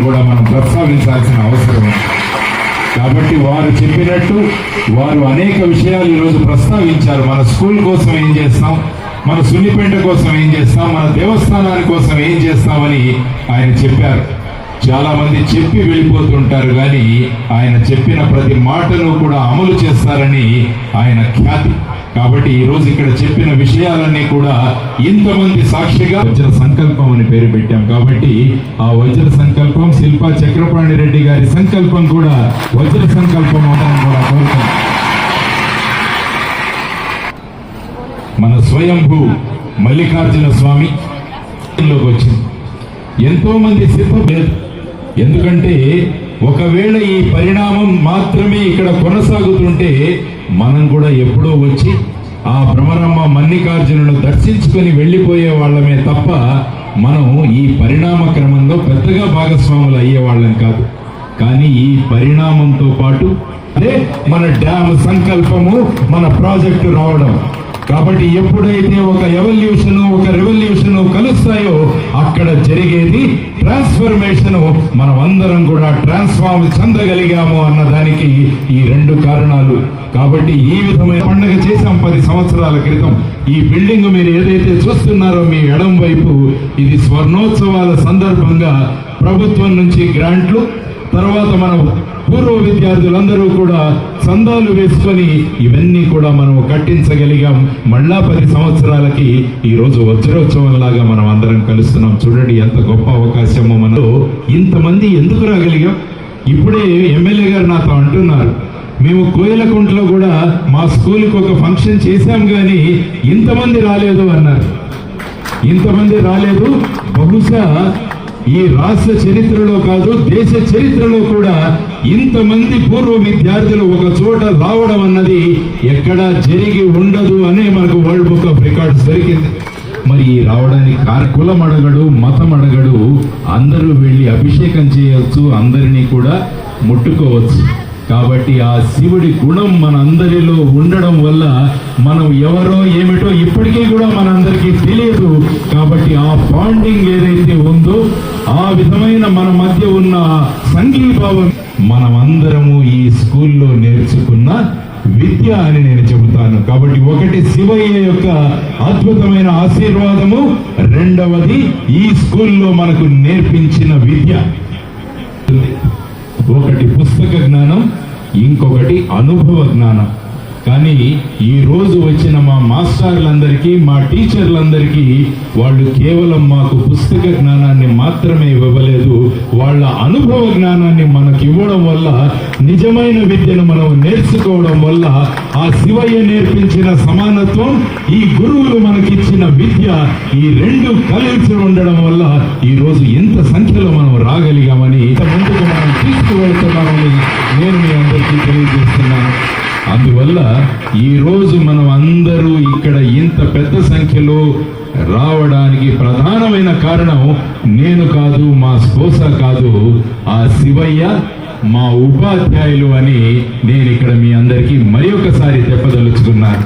కూడా మనం ప్రస్తావించాల్సిన అవసరం కాబట్టి వారు చెప్పినట్టు వారు అనేక విషయాలు ఈరోజు ప్రస్తావించారు. మన స్కూల్ కోసం ఏం చేస్తాం? మన సున్నిపేట కోసం ఏం చేస్తాం? మన దేవస్థానాల కోసం ఏం చేస్తామని ఆయన చెప్పారు. చాలా మంది చెప్పి వెళ్ళిపోతుంటారు కానీ ఆయన చెప్పిన ప్రతి మాటను కూడా అమలు చేస్తారని ఆయన ఖ్యాతి. కాబట్టి ఈ రోజు ఇక్కడ చెప్పిన విషయాలన్నీ కూడా ఇంతమంది సాక్షిగా వజ్ర సంకల్పం అని పేరు పెట్టాం కాబట్టి ఆ వజ్ర సంకల్పం శిల్పా చక్రపాణి రెడ్డి గారి సంకల్పం కూడా వజ్ర సంకల్పం అవడానికి కూడా కోరుతాం మన స్వయంభూ మల్లికార్జున స్వామి లోకి వచ్చింది. ఎంతో మంది శిల్పం ఎందుకంటే ఒకవేళ ఈ పరిణామం మాత్రమే ఇక్కడ కొనసాగుతుంటే మనం కూడా ఎప్పుడో వచ్చి ఆ భ్రమరమ్మ మల్లికార్జునును దర్శించుకొని వెళ్ళిపోయే వాళ్ళమే తప్ప మనం ఈ పరిణామ క్రమంలో పెద్దగా భాగస్వాములు అయ్యే వాళ్ళం కాదు. కానీ ఈ పరిణామంతో పాటు అదే మన డ్యామ్ సంకల్పము మన ప్రాజెక్టు రావడం. కాబట్టి ఎప్పుడైతే ఒక ఎవల్యూషను ఒక రెవల్యూషను కలుస్తాయో అక్కడ జరిగేది ట్రాన్స్ఫర్మేషన్. మనం అందరం కూడా ట్రాన్స్ఫార్మ్ చెందగలిగాము అన్నదానికి ఈ రెండు కారణాలు. కాబట్టి ఈ విధమైన పండుగ చేశాం పది సంవత్సరాల క్రితం. ఈ బిల్డింగ్ మీరు ఏదైతే చూస్తున్నారో మీ ఎడం వైపు ఇది స్వర్ణోత్సవాల సందర్భంగా ప్రభుత్వం నుంచి గ్రాంట్లు తర్వాత మనం పూర్వ విద్యార్థులందరూ కూడా సందాలు వేసుకొని ఇవన్నీ కూడా మనం కట్టించగలిగాం. మళ్ళా పది సంవత్సరాలకి ఈరోజు వజ్రోత్సవంలాగా మనం అందరం కలుస్తున్నాం. చూడండి ఎంత గొప్ప అవకాశమో మనలో. ఇంతమంది ఎందుకు రాగలిగాం? ఇప్పుడే ఎమ్మెల్యే గారు నాతో అంటున్నారు. మేము కోయిలకుంటలో కూడా మా స్కూల్కి ఒక ఫంక్షన్ చేశాం కానీ ఇంతమంది రాలేదు అన్నారు. ఇంతమంది రాలేదు. బహుశా ఈ రాష్ట్ర చరిత్రలో కాదు దేశ చరిత్రలో కూడా ఇంతమంది పూర్వ విద్యార్థులు ఒక చోట రావడం అన్నది ఎక్కడా జరిగి ఉండదు అనే మనకు వరల్డ్ బుక్ ఆఫ్ రికార్డ్స్ దొరికింది. మరి ఈ రావడానికి కులం అడగడు మతం అడగడు అందరూ వెళ్ళి అభిషేకం చేయవచ్చు అందరినీ కూడా ముట్టుకోవచ్చు. కాబట్టి ఆ శివుడి గుణం మన అందరిలో ఉండడం వల్ల మనం ఎవరో ఏమిటో ఇప్పటికీ కూడా మనందరికీ తెలియదు. కాబట్టి ఆ బాండింగ్ ఏదైతే ఉందో ఆ విధమైన మన మధ్య ఉన్న సంఘీభావం మనమందరము ఈ స్కూల్లో నేర్చుకున్న విద్య అని నేను చెబుతాను. కాబట్టి ఒకటి శివయ్య యొక్క అద్భుతమైన ఆశీర్వాదము రెండవది ఈ స్కూల్లో మనకు నేర్పించిన విద్య. ఒకటి పుస్తక జ్ఞానం ఇంకొకటి అనుభవ జ్ఞానం. కానీ ఈ రోజు వచ్చిన మా మాస్టర్లందరికీ మా టీచర్లందరికీ వాళ్ళు కేవలం మాకు పుస్తక జ్ఞానాన్ని మాత్రమే ఇవ్వలేదు. వాళ్ళ అనుభవ జ్ఞానాన్ని మనకి ఇవ్వడం వల్ల నిజమైన విద్యను మనం నేర్చుకోవడం వల్ల ఆ శివయ్య నేర్పించిన సమానత్వం ఈ గురువులు మనకిచ్చిన విద్య ఈ రెండు కలిసి ఉండడం వల్ల ఈ రోజు ఇంత సంఖ్యలో మనం రాగలిగాం. ఈరోజు మనం అందరూ ఇక్కడ ఇంత పెద్ద సంఖ్యలో రావడానికి ప్రధానమైన కారణం నేను కాదు మా స్పోస కాదు ఆ శివయ్య మా ఉపాధ్యాయులు అని నేను ఇక్కడ మీ అందరికీ మరి ఒకసారి చెప్పదలుచుకున్నాను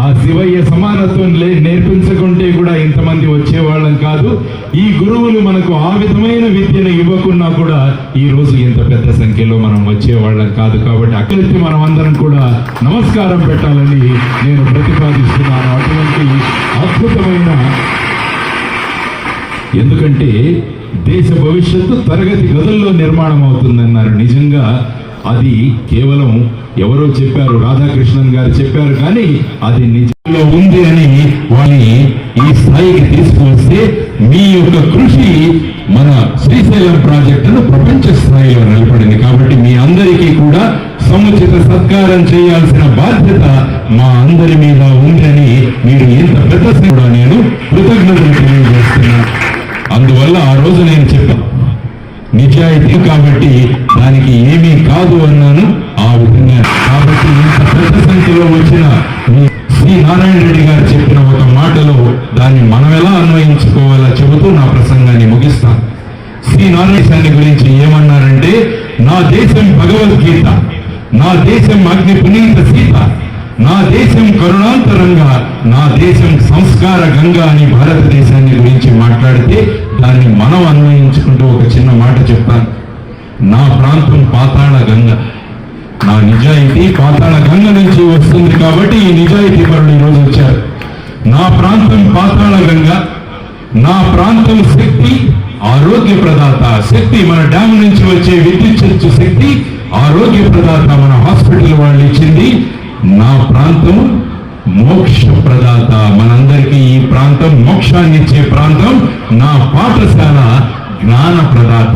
ఆ శివయ్య సమానత్వం లే నేర్పించకుంటే కూడా ఇంతమంది వచ్చేవాళ్ళం కాదు. ఈ గురువులు మనకు ఆ విధమైన విద్యను ఇవ్వకున్నా కూడా ఈ రోజు ఇంత పెద్ద సంఖ్యలో మనం వచ్చేవాళ్ళం కాదు కాబట్టి అక్కడికి మనం అందరం కూడా నమస్కారం పెట్టాలని నేను ప్రతిపాదిస్తున్నాను. అటువంటి అద్భుతమైన ఎందుకంటే దేశ భవిష్యత్తు తరగతి గదుల్లో నిర్మాణం అవుతుందన్నారు. నిజంగా అది కేవలం ఎవరో చెప్పారు రాధాకృష్ణన్ గారు చెప్పారు కానీ అది నిజంలో ఉంది అని వాళ్ళని ఈ స్థాయికి తీసుకువస్తే మీ యొక్క కృషి మన శ్రీశైలం ప్రాజెక్టును ప్రపంచ స్థాయిలో నిలబడింది. కాబట్టి మీ అందరికీ కూడా సముచిత సత్కారం చేయాల్సిన బాధ్యత మా అందరి మీద ఉందని మీరు ఇంత పెద్ద కూడా నేను కృతజ్ఞతలు తెలియజేస్తున్నా. అందువల్ల ఆ రోజు నేను చెప్పాను నిజాయితీ కాబట్టి దానికి ఏమీ కాదు అన్నాను. ఆ విధంగా కాబట్టి ఇంత పెద్ద సంఖ్యలో వచ్చిన మీ శ్రీ నారాయణ రెడ్డి గారు చెప్పిన ఒక మాటలో దాన్ని మనం ఎలా అన్వయించుకోవాలో చెబుతూ నా ప్రసంగాన్ని ముగిస్తాను శ్రీ నారాయణ గురించి ఏమన్నారంటే నా దేశం భగవద్గీత నా దేశం అగ్ని పునీత సీత. నా దేశం కరుణాంతరంగా నా దేశం సంస్కార గంగా అని భారతదేశాన్ని గురించి మాట్లాడితే దాన్ని మనం అన్వయించుకుంటూ ఒక చిన్న మాట చెప్తాను. నా ప్రాంతం పాతాళ గంగ. నా నిజాయితీ పాతాళ గంగ నుంచి వస్తుంది కాబట్టి ఈ నిజాయితీ పరుడు ఈరోజు వచ్చారు. నా ప్రాంతం పాతాళ గంగ. నా ప్రాంతం శక్తి ఆరోగ్య ప్రదాత. శక్తి మన డ్యామ్ నుంచి వచ్చే విద్యుత్ శక్తి ఆరోగ్య ప్రదాత మన హాస్పిటల్ వాళ్ళు ఇచ్చింది నా ప్రాంతం మోక్ష ప్రదాత. మనందరికీ ఈ ప్రాంతం మోక్షాన్ని ఇచ్చే ప్రాంతం నా పాఠశాల జ్ఞాన ప్రదాత.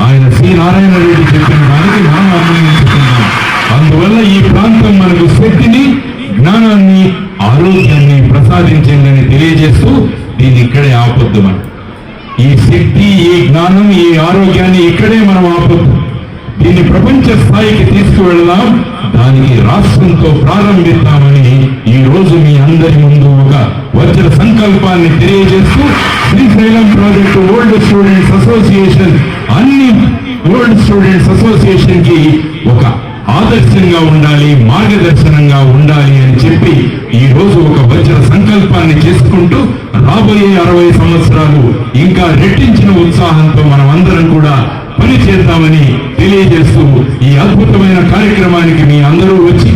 ఆయన శ్రీ నారాయణ రెడ్డి చెప్పిన దానికి మనం అభినందిస్తున్నాం అందువల్ల ఈ ప్రాంతం మనకు శక్తిని జ్ఞానాన్ని ఆరోగ్యాన్ని ప్రసాదించిందని తెలియజేస్తూ దీన్ని ఇక్కడే ఆపొద్దు మనం. ఈ శక్తి ఈ జ్ఞానం ఈ ఆరోగ్యాన్ని ఇక్కడే మనం ఆపొద్దు. దీన్ని ప్రపంచ స్థాయికి తీసుకువెళ్దాం. దానికి రాష్ట్రంతో ప్రారంభిద్దామని ఈ రోజు మీ అందరి ముందు ఒక వజ్ర సంకల్పాన్ని తెలియజేస్తూ Srisailam project old students association అన్ని ఓల్డ్ స్టూడెంట్స్ అసోసియేషన్కి ఒక ఆదర్శంగా ఉండాలి మార్గదర్శనంగా ఉండాలి అని చెప్పి ఈ రోజు ఒక వజ్ర సంకల్పాన్ని చేసుకుంటూ రాబోయే అరవై సంవత్సరాలు ఇంకా రెట్టించిన ఉత్సాహంతో మనం అందరం కూడా పని చేద్దామని తెలియజేస్తూ ఈ అద్భుతమైన కార్యక్రమానికి మీ అందరూ వచ్చి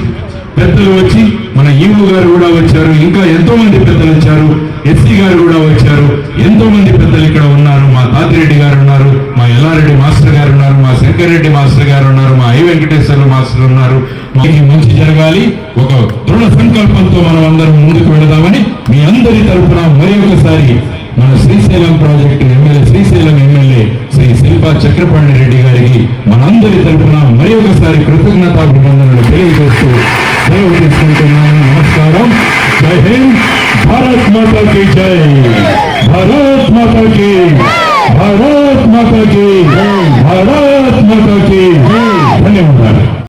పెద్దలు వచ్చి మన ఈవు గారు కూడా వచ్చారు ఇంకా ఎంతో మంది పెద్దలు వచ్చారు ఎస్సీ గారు కూడా వచ్చారు ఎంతో మంది పెద్దలు ఇక్కడ ఉన్నారు మా తాతిరెడ్డి గారు ఉన్నారు మా ఎల్లారెడ్డి మాస్టర్ గారు ఉన్నారు మా శంకరెడ్డి మాస్టర్ గారు ఉన్నారు మా ఐ వెంకటేశ్వర మాస్టర్ ఉన్నారు. మాకు మంచి జరగాలి ఒక దృఢ సంకల్పంతో మనం అందరం ముందుకు వెళదామని మీ అందరి తరఫున మరి ఒకసారి మన Srisailam project MLA Srisailam MLA Shri Shilpa Chakrapani Reddy గారికి మనందరి తరఫున మరి ఒకసారి కృతజ్ఞతాభినందనలు తెలియజేస్తూ సెలవు తీసుకుంటున్నాను. నమస్కారం. జై హింద్. భారత్ మాతకి జై. భారత్ మాతా భారత్ మాతా భారత్ మాతా ధన్యవాదాలు.